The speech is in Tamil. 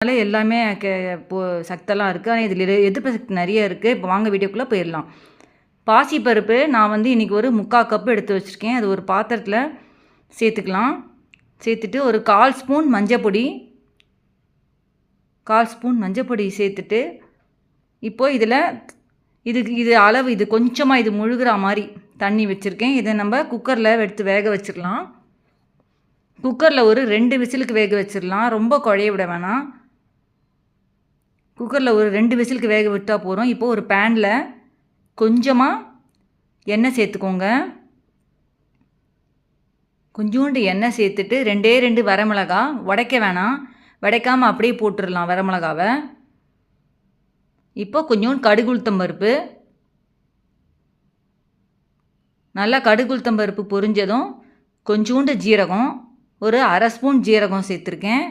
அதனால எல்லாமே கே இப்போ சத்தெல்லாம் இருக்குது ஆனால் இதில் எதிர்ப்பு சக்தி நிறைய இருக்குது இப்போ வாங்க வீடியோக்குள்ளே போயிடலாம். பாசிப்பருப்பு நான் வந்து இன்றைக்கி ஒரு முக்கால் கப்பு எடுத்து வச்சுருக்கேன். அது ஒரு பாத்திரத்தில் சேர்த்துக்கலாம். சேர்த்துட்டு ஒரு கால் ஸ்பூன் மஞ்சப்பொடி கால் ஸ்பூன் மஞ்சப்பொடி சேர்த்துட்டு இப்போது இதில் இதுக்கு இது அளவு இது கொஞ்சமாக இது முழுகிற மாதிரி தண்ணி வச்சுருக்கேன். இதை நம்ம குக்கரில் எடுத்து வேக வச்சிடலாம் குக்கரில் ஒரு ரெண்டு விசிலுக்கு வேக வச்சிடலாம் ரொம்ப குழைய விட வேணாம். குக்கரில் ஒரு ரெண்டு விசிலுக்கு வேக விட்டால் போகிறோம் இப்போது ஒரு பேனில் கொஞ்சமாக எண்ணெய் சேர்த்துக்கோங்க. கொஞ்சோண்டு எண்ணெய் சேர்த்துட்டு ரெண்டே ரெண்டு வரமிளகா உடைக்க வேணாம். உடைக்காமல் அப்படியே போட்டுடலாம் வரமிளகாவை. இப்போ கொஞ்சோண்டு கடுகுளுத்தம் பருப்பு. நல்லா கடுகுளுத்தம் பருப்பு பொரிஞ்சதும் கொஞ்சோண்டு ஜீரகம் ஒரு அரை ஸ்பூன் ஜீரகம் சேர்த்துருக்கேன்.